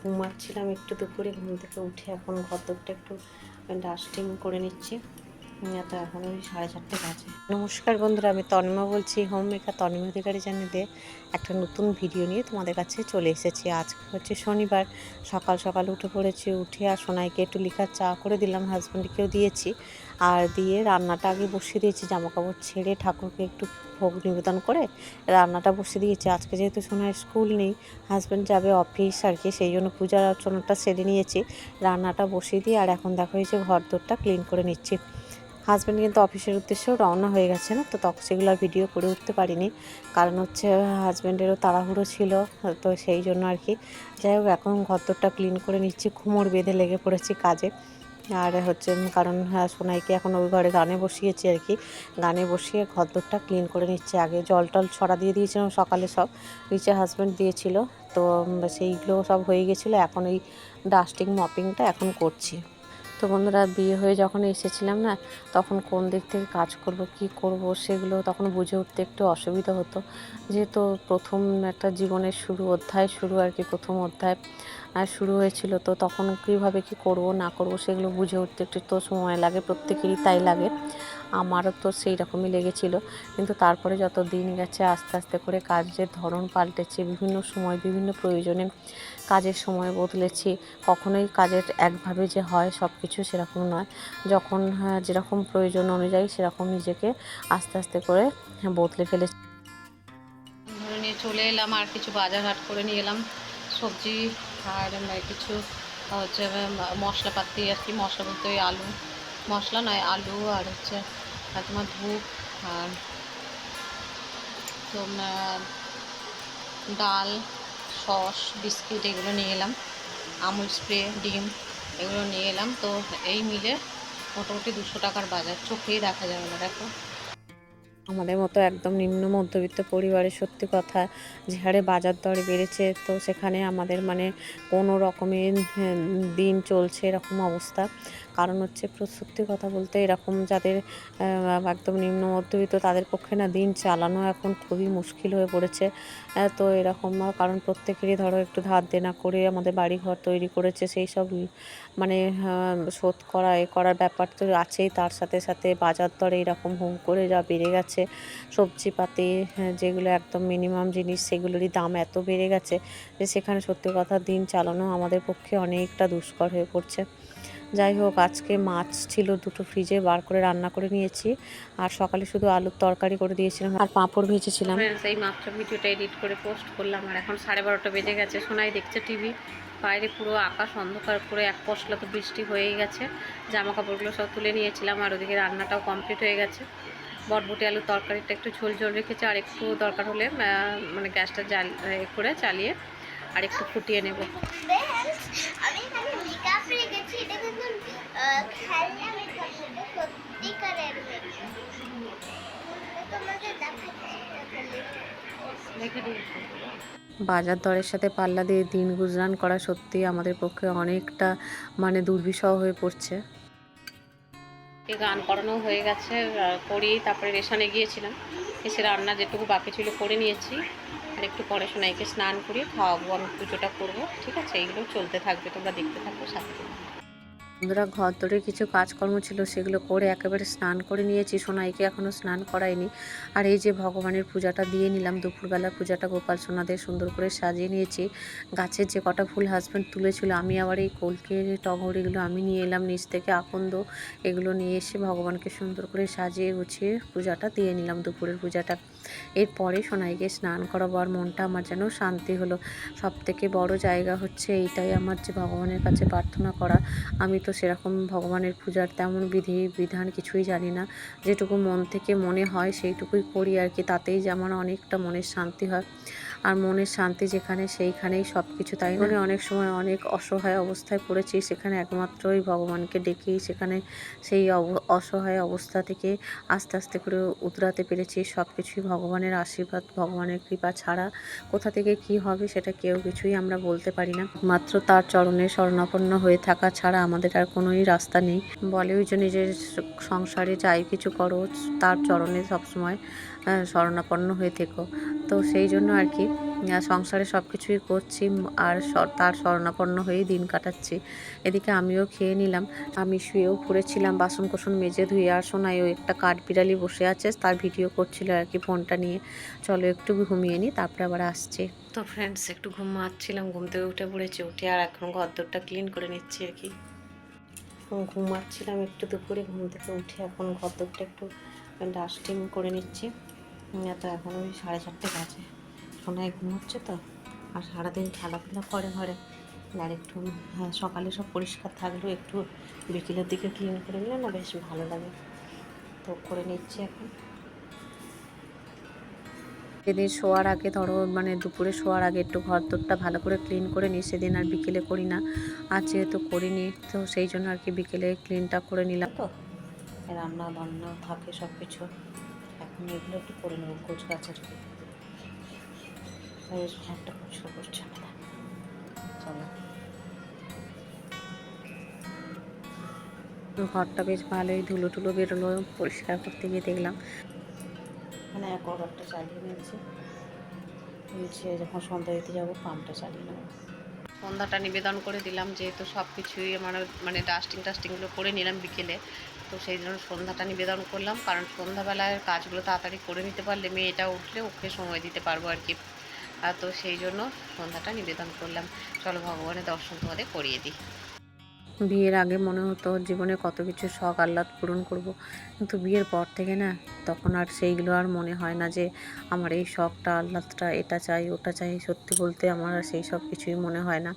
ঘুমাচ্ছিলাম একটু দুপুরে ঘুম থেকে উঠে এখন ঘর একটু ডাস্টিং করে নিচ্ছি। এখন ওই সাড়ে চারটে বাজে। নমস্কার বন্ধুরা, আমি তনিমা বলছি। হোম মেকার তনিমা অধিকারী চ্যানেলে একটা নতুন ভিডিও নিয়ে তোমাদের কাছে চলে এসেছি। আজকে হচ্ছে শনিবার। সকাল সকাল উঠে পড়েছি, উঠে আর সোনাইকে একটু লিকার চা করে দিলাম হাজব্যান্ডকেও দিয়েছি। আর দিয়ে রান্নাটা আগে বসিয়ে দিয়েছি জামা কাপড় ছেড়ে ঠাকুরকে একটু ভোগ নিবেদন করে রান্নাটা বসিয়ে দিয়েছি। আজকে যেহেতু সোনার স্কুল নেই হাজব্যান্ড যাবে অফিস আর কি, সেই জন্য পূজার অর্চনাটা সেরে নিয়েছি। রান্নাটা বসিয়ে দিয়ে আর এখন দেখো যে ঘর দোরটা ক্লিন করে নিচ্ছি। হাজব্যান্ড কিন্তু অফিসের উদ্দেশ্যেও রওনা হয়ে গেছে না তো তখন সেগুলো আর ভিডিও করে উঠতে পারিনি। কারণ হচ্ছে হাজব্যান্ডেরও তাড়াহুড়ো ছিল, তো সেই জন্য আর কি। যাই হোক, এখন ঘরদোরটা ক্লিন করে নিচ্ছি। ঘুমোর বেঁধে লেগে পড়েছি কাজে। আর হচ্ছে, কারণ হ্যাঁ সোনাইকে এখন ওই ঘরে গানে বসিয়েছি আর কি। গানে বসিয়ে ঘরদোরটা ক্লিন করে নিচ্ছে। আগে জল টল ছড়া দিয়ে দিয়েছিলাম সকালে সব। নিচে হাজব্যান্ড দিয়েছিল। তো সেইগুলো সব হয়ে গেছিল। এখন ওই ডাস্টিং মপিংটা এখন করছি। তো বন্ধুরা বিয়ে হয়ে যখন এসেছিলাম না, তখন কোন দিক থেকে কাজ করব, কি করব সেগুলো তখন বুঝে উঠতে একটু অসুবিধা হতো। যেহেতু প্রথম একটা জীবনের শুরু অধ্যায়, শুরু আর কি প্রথম অধ্যায় শুরু হয়েছিল। তো তখন কীভাবে কি করব না করব সেগুলো বুঝে উঠতে একটু তো সময় লাগে প্রত্যেকেরই তাই লাগে। আমারও তো সেই রকমই লেগেছিল। কিন্তু তারপরে যত দিন গেছে আস্তে আস্তে করে কাজের ধরন পাল্টেছে বিভিন্ন সময় বিভিন্ন প্রয়োজনে কাজের সময় বদলেছি। কখনোই কাজের একভাবে যে হয় সব কিছু সেরকম নয়। যখন হ্যাঁ, যেরকম প্রয়োজন অনুযায়ী সেরকম নিজেকে আস্তে আস্তে করে হ্যাঁ, বদলে ফেলেছি। ধরে নিয়ে চলে এলাম আর কিছু বাজার হাট করে নিয়ে এলাম। সবজি আর কিছু হচ্ছে মশলাপাতি আর কি মশলা বলতে ওই আলু, মশলা নয়, আলু আর হচ্ছে তোমার ধূপ আর তোমার ডাল, সস, বিস্কিট এগুলো নিয়ে এলাম, আমুল স্প্রে, ডিম এগুলো নিয়ে এলাম। তো এই মিলে মোটামুটি দুশো টাকার বাজার। চোখেই দেখা যাবে না, দেখো। আমাদের মতো একদম নিম্ন মধ্যবিত্ত পরিবারের সত্যি কথা যে হারে বাজার দর বেড়েছে। তো সেখানে আমাদের মানে কোনো রকমের দিন চলছে এরকম অবস্থা। কারণ হচ্ছে সত্যি কথা বলতে এরকম যাদের একদম নিম্ন মধ্যবিত্ত তাদের পক্ষে না দিন চালানো এখন খুবই মুশকিল হয়ে পড়েছে। তো এরকম কারণ প্রত্যেকেরই ধরো একটু ধার দেনা করে আমাদের বাড়ি ঘর তৈরি করেছে সেই সব মানে শোধ করা, এ করার ব্যাপার তো আছেই। তার সাথে সাথে বাজার দরে এরকম হুম করে যা বেড়ে গেছে। সবজিপাতি হ্যাঁ, যেগুলো একদম মিনিমাম জিনিস সেগুলোরই দাম এত বেড়ে গেছে যে সেখানে সত্যি কথা দিন চালানো আমাদের পক্ষে অনেকটা দুষ্কর হয়ে পড়ছে। যাই হোক আজকে মাছ ছিল দুটো ফ্রিজে বার করে রান্না করে নিয়েছি। আর সকালে শুধু আলুর তরকারি করে দিয়েছিলাম আর পাঁপড় ভেজেছিলাম। সেই মাত্র ভিডিওটা এডিট করে পোস্ট করলাম আর এখন সাড়ে বারোটা বেজে গেছে। সোনাই দেখছে টিভি বাইরে পুরো আকাশ অন্ধকার করে এক পশলা তো বৃষ্টি হয়েই গেছে। জামা কাপড়গুলো সব তুলে নিয়েছিলাম আর ওদিকে রান্নাটাও কমপ্লিট হয়ে গেছে। বটবটি আলুর তরকারিটা একটু ঝোল ঝোল রেখেছি, আর একটু দরকার হলে মানে গ্যাসটা জাল করে চালিয়ে আর একটু ফুটিয়ে নেব। বাজার দরের সাথে পাল্লা দিয়ে দিন গুজরান করা সত্যি আমাদের পক্ষে অনেকটা মানে দুর্বিষহ হয়ে পড়ছে। গান করানো হয়ে গেছে করি তারপরে রেশানে গিয়েছিলাম। এসে রান্না যেটুকু বাকি ছিল করে নিয়েছি। আর একটু পরে সোনাইকে স্নান করি খাওয়াবো, আমি পুজোটা করব, ঠিক আছে? এইগুলো চলতে থাকবে, তোমরা দেখতে থাকো, সাথে বন্ধুরা, ঘর ধরে কিছু কাজকর্ম ছিল, সেগুলো করে একেবারে স্নান করে নিয়েছি। সোনাইকে এখনও স্নান করাইনি। আর এই যে ভগবানের পূজাটা দিয়ে নিলাম, দুপুরবেলা পূজাটা গোপাল সোনাদের সুন্দর করে সাজিয়ে নিয়েছি। গাছের যে কটা ফুল হাজব্যান্ড তুলেছিল, আমি আবার এই কলকে টগর এগুলো আমি নিয়ে এলাম, নিচ থেকে আকন্দ এগুলো নিয়ে এসে ভগবানকে সুন্দর করে সাজিয়ে গুছিয়ে পূজাটা দিয়ে নিলাম, দুপুরের পূজাটা। এরপরে সোনাইকে স্নান করাবো, আর মনটা আমার যেন শান্তি হলো। সব থেকে বড় জায়গা হচ্ছে এইটাই, আমার যে ভগবানের কাছে প্রার্থনা করা। আমি তো সেরকম ভগবানের পূজার তেমন বিধি বিধান কিছুই জানি না। যেটুকু মন থেকে মনে হয় সেইটুকুই করি আর কি। তাতেই যেমন অনেকটা মনের শান্তি হয়। আর মনের শান্তি যেখানে সেইখানেই সব কিছু তাই মানে অনেক সময় অনেক অসহায় অবস্থায় পড়েছি। সেখানে একমাত্র ওই ভগবানকে ডেকেই সেখানে সেই অব- অসহায় অবস্থা থেকে আস্তে আস্তে করে উতরাতে পেরেছি। সব কিছুই ভগবানের আশীর্বাদ ভগবানের কৃপা ছাড়া কোথা থেকে কি হবে সেটা কেউ কিছুই আমরা বলতে পারি না। মাত্র তার চরণে শরণাপন্ন হয়ে থাকা ছাড়া আমাদের আর কোনোই রাস্তা নেই। বলে ওই যে নিজের সংসারে যাই কিছু করো তার চরণে সবসময় আহ, শরণাপন্ন হয়ে থেকো। তো সেই জন্য আর কি সংসারে সব কিছুই করছি আর তার শরণাপন্ন হয়েই দিন কাটাচ্ছি। এদিকে আমিও খেয়ে নিলাম আমি শুয়েও পড়েছিলাম বাসন কোসন মেজে ধুয়ে আর শোনাই ও একটা কাঠ বিড়ালি বসে আছে তার ভিডিও করছিল আর কি ফোনটা নিয়ে। চলো একটু ঘুমিয়ে নিই তারপরে আবার আসছে। তো ফ্রেন্ডস একটু ঘুম ঘুমাচ্ছিলাম ঘুম থেকে উঠে পড়েছি উঠে আর এখন ঘরদোরটা ক্লিন করে নিচ্ছি আর কি। ঘুমাচ্ছিলাম একটু দুপুরে ঘুম থেকে উঠে এখন ঘরদোরটা একটু ডাস্টিং করে নিচ্ছি। তো এখন ওই সাড়ে চারটে বাজে। সোনায় ঘুমোচ্ছে তো আর সারাদিন খেলাধুলা করে ঘরে। আর একটু হ্যাঁ সকালে সব পরিষ্কার থাকলেও একটু বিকেলের দিকে ক্লিন করে নিলে না বেশ ভালো লাগে। তো করে নিচ্ছি এখন। সেদিন শোয়ার আগে ধরো মানে দুপুরে শোয়ার আগে একটু ঘর দোরটা ভালো করে ক্লিন করে নিই সেদিন আর বিকেলে করি না। আর যেহেতু করিনি তো সেই জন্য আর কি বিকেলে ক্লিনটা করে নিলাম। তো রান্না বান্না থাকে সব কিছু এখন এগুলো একটু করে নেব গোছ গাছের বেশ একটা পরিষ্কার করছে না চলো। ঘরটা বেশ ভালোই ধুলো টুলো বেরোলো পরিষ্কার করতে গিয়ে দেখলাম। মানে অ্যাকোয়াগার্ডটা চালিয়ে নিয়েছি। যখন সন্ধ্যা দিতে যাব পাম্পটা চালিয়ে নেব। সন্ধ্যাটা নিবেদন করে দিলাম যেহেতু সব কিছুই আমার মানে ডাস্টিং টাস্টিংগুলো করে নিলাম বিকেলে। তো সেই জন্য সন্ধ্যাটা নিবেদন করলাম, কারণ সন্ধ্যাবেলায় কাজগুলো তাড়াতাড়ি করে নিতে পারলে মেয়েটা উঠলে ওকে সময় দিতে পারব আর কি। তো সেই জন্য সন্ধ্যাটা নিবেদন করলাম। চলো ভগবানের দর্শন তোমাদের করিয়ে দিই। বিয়ের আগে মনে হতো জীবনে কত কিছু শখ আহ্লাদ পূরণ করব। কিন্তু বিয়ের পর থেকে না, তখন আর সেইগুলো আর মনে হয় না যে আমার এই শখটা, আহ্লাদটা, এটা চাই, ওটা চাই। সত্যি বলতে আমার আর সেই সব কিছুই মনে হয় না।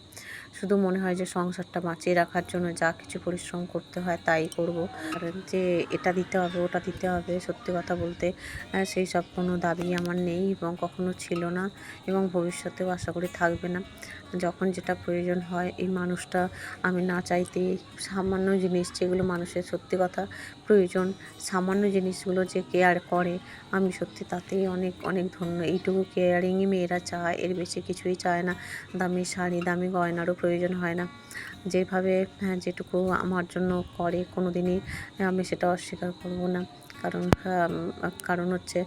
শুধু মনে হয় যে সংসারটা বাঁচিয়ে রাখার জন্য যা কিছু পরিশ্রম করতে হয় তাই করব। আর যে এটা দিতে হবে, ওটা দিতে হবে, সত্যি কথা বলতে সেই সব কোনো দাবি আমার নেই এবং কখনো ছিল না এবং ভবিষ্যতেও আশা করি থাকবে না। যখন যেটা প্রয়োজন হয় এই মানুষটা আমি না চাইতেই সামান্য জিনিস যেগুলো মানুষের সত্যি কথা প্রয়োজন, সামান্য জিনিসগুলো যে কেয়ার করে, আমি সত্যি তাতেই অনেক অনেক ধন্য। এইটুকু কেয়ারিংই মেয়েরা চায়, এর বেশি কিছুই চায় না। দামি শাড়ি, দামি গয়নারও প্রয়োজন হয় না। যেভাবে হ্যাঁ, যেটুকু আমার জন্য করে কোনো দিনই আমি সেটা অস্বীকার করব না। কারণ কারণ হচ্ছে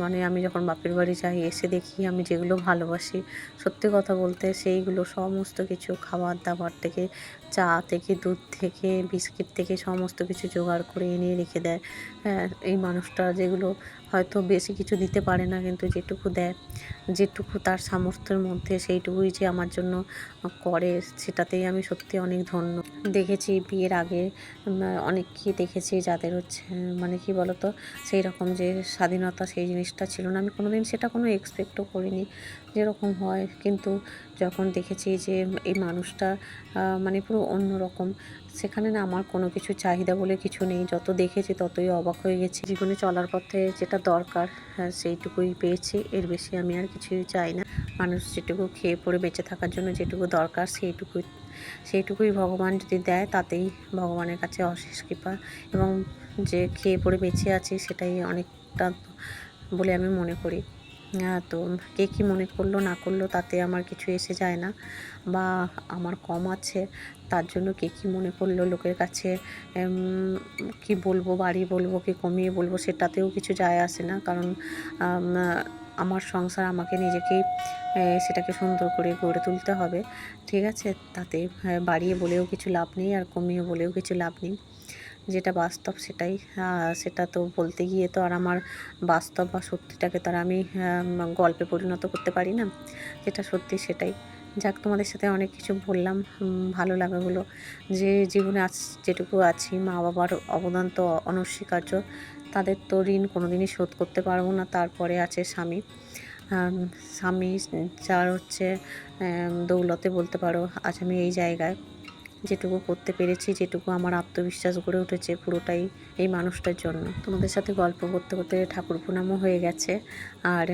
মানে আমি যখন বাপের বাড়ি যাই এসে দেখি আমি যেগুলো ভালোবাসি সত্যি কথা বলতে সেইগুলো সমস্ত কিছু খাবার দাবার থেকে চা থেকে, দুধ থেকে, বিস্কিট থেকে সমস্ত কিছু জোগাড় করে এনে রেখে দেয়। হ্যাঁ এই মানুষটা যেগুলো হয়তো বেশি কিছু দিতে পারে না, কিন্তু যেটুকু দেয়, যেটুকু তার সামর্থ্যের মধ্যে সেইটুকুই যে আমার জন্য করে, সেটাতেই আমি সত্যি অনেক ধন্য। দেখেছি বিয়ের আগে অনেককেই দেখেছি যাদের হচ্ছে মানে কি বলতো সেই রকম যে স্বাধীনতা সেই জিনিসটা ছিল না। আমি কোনোদিন সেটা কোনো এক্সপেক্টও করিনি যেরকম হয়, কিন্তু যখন দেখেছি যে এই মানুষটা মানে পুরো অন্য রকম সেখানে না আমার কোনো কিছু চাহিদা বলে কিছু নেই। যত দেখেছি ততই অবাক হয়ে গেছি। জীবনে চলার পথে যেটা দরকার হ্যাঁ, সেইটুকুই পেয়েছি। এর বেশি আমি আর কিছুই চাই না। মানুষ যেটুকু খেয়ে পড়ে বেঁচে থাকার জন্য যেটুকু দরকার সেইটুকুই সেইটুকুই ভগবান যদি দেয় তাতেই ভগবানের কাছে অশেষ কৃপা। এবং যে খেয়ে পড়ে বেঁচে আছি সেটাই অনেকটা বলে আমি মনে করি। তো কে কী মনে করল না করল তাতে আমার কিছু এসে যায় না। বা আমার কম আছে তার জন্য কে কী মনে করল লোকের কাছে কি বলব বাড়ি বলব কি কমিয়ে বলব সেটাতেও কিছু যায় আসে না। কারণ আমার সংসার আমাকে নিজেকেই সেটাকে সুন্দর করে গড়ে তুলতে হবে ঠিক আছে? তাতে হ্যাঁ, বাড়িয়ে বলেও কিছু লাভ নেই আর কমিয়ে বলেও কিছু লাভ নেই। যেটা বাস্তব সেটাই সেটা তো বলতে গিয়ে তো আর আমার বাস্তব বা সত্যিটাকে তো আর আমি গল্পে পরিণত করতে পারি না। যেটা সত্যি সেটাই। যাক, তোমাদের সাথে অনেক কিছু বললাম ভালো লাগাগুলো যে জীবনে আজ যেটুকু আছি মা বাবার অবদান তো অনস্বীকার্য। তাদের তো ঋণ কোনো দিনই শোধ করতে পারব না, তারপরে আছে স্বামী। স্বামী যার হচ্ছে দৌলতে বলতে পারো, আজ আমি এই জায়গায় যেটুকু করতে পেরেছি, যেটুকু আমার আত্মবিশ্বাস গড়ে উঠেছে পুরোটাই এই মানুষটার জন্য। তোমাদের সাথে গল্প করতে করতে ঠাকুর প্রণামও হয়ে গেছে। আর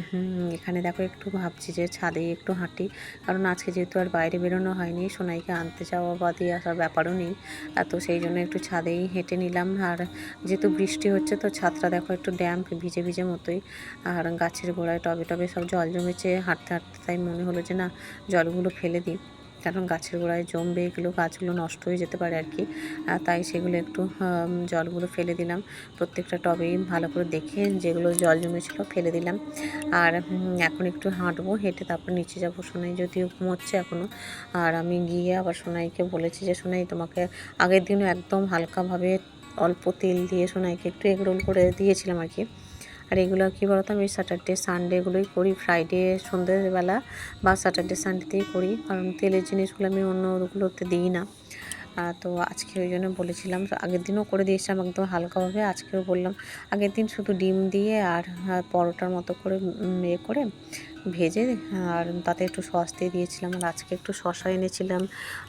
এখানে দেখো একটু ভাবছি যে ছাদে একটু হাঁটি। কারণ আজকে যেহেতু আর বাইরে বেরোনো হয়নি, সোনাইকে আনতে যাওয়া বা দিয়ে আসার ব্যাপারও নেই। তো সেই জন্য একটু ছাদেই হেঁটে নিলাম। আর যেহেতু বৃষ্টি হচ্ছে, তো ছাদটা দেখো একটু ড্যাম্প ভিজে ভিজে মতোই। আর গাছের গোড়ায় টবে টবে সব জল জমেছে, হাঁটতে হাঁটতে তাই মনে হলো যে না, জলগুলো ফেলে দিই। কারণ গাছের গোড়ায় জমবে, এগুলো গাছগুলো নষ্ট হয়ে যেতে পারে আর কি। তাই সেগুলো একটু জলগুলো ফেলে দিলাম। প্রত্যেকটা টবেই ভালো করে দেখে যেগুলো জল জমেছিল ফেলে দিলাম। আর এখন একটু হাঁটবো, হেঁটে তারপর নিচে যাব। সোনাই যদিও ঘুমোচ্ছে এখনও আর আমি গিয়ে আবার সোনাইকে বলেছি যে, সোনাই, তোমাকে আগের দিনও একদম হালকাভাবে অল্প তেল দিয়ে সোনাইকে একটু এগরোল করে দিয়েছিলাম আর কি। আর এগুলো কী বলতো, আমি স্যাটারডে সানডে এগুলোই করি। ফ্রাইডে সন্ধ্যেবেলা বা স্যাটারডে সানডেতেই করি। কারণ তেলের জিনিসগুলো আমি অন্যগুলোতে দিই না। তো আজকে ওই জন্য বলেছিলাম, তো আগের দিনও করে দিয়েছিলাম একদম হালকাভাবে। আজকেও বললাম, আগের দিন শুধু ডিম দিয়ে আর পরোটার মতো করে ইয়ে করে ভেজে, আর তাতে একটু সস দিয়ে দিয়েছিলাম। আর আজকে একটু শশা এনেছিলাম,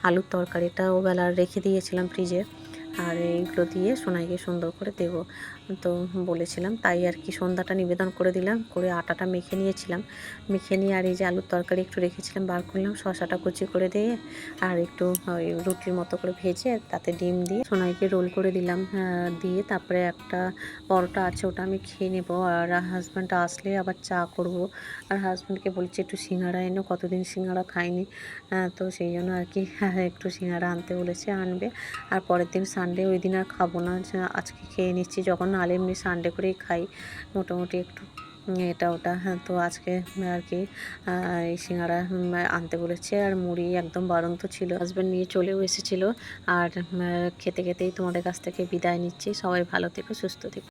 আলুর তরকারিটাও বেলা রেখে দিয়েছিলাম ফ্রিজে। আর এইগুলো দিয়ে সোনাইকে সুন্দর করে দেবো। তো বলেছিলাম, তাই আর কি সন্ধ্যাটা নিবেদন করে দিলাম, করে আটাটা মেখে নিয়েছিলাম। মেখে নিয়ে আর এই যে আলুর তরকারি একটু রেখেছিলাম, বার করলাম শশাটা কুচি করে দিয়ে আর একটু ওই রুটির মতো করে ভেজে তাতে ডিম দিয়ে সোনাইকে রোল করে দিলাম দিয়ে তারপরে একটা পরোটা আছে ওটা আমি খেয়ে নেব। আর হাজব্যান্ড আসলে আবার চা করব। আর হাজব্যান্ডকে বলছি একটু সিঙ্গাড়া এনো, কতদিন সিঙ্গাড়া খাইনি তো সেই জন্য আর কি একটু সিঙ্গাড়া আনতে বলেছে, আনবে। আর পরের দিন সানডে ওই দিন আর খাব না, আজকে খেয়ে নিচ্ছি যখন নাহলে এমনি সানডে করেই খাই। মোটামুটি একটু এটা ওটা। হ্যাঁ তো আজকে আর কি এই সিঙ্গারা আনতে বলেছে। আর মুড়ি একদম বাড়ন্ত ছিল। হাজব্যান্ড নিয়ে চলেও এসেছিল। আর খেতে খেতেই তোমাদের কাছ থেকে বিদায় নিচ্ছি। সবাই ভালো থেকো, সুস্থ থেকো।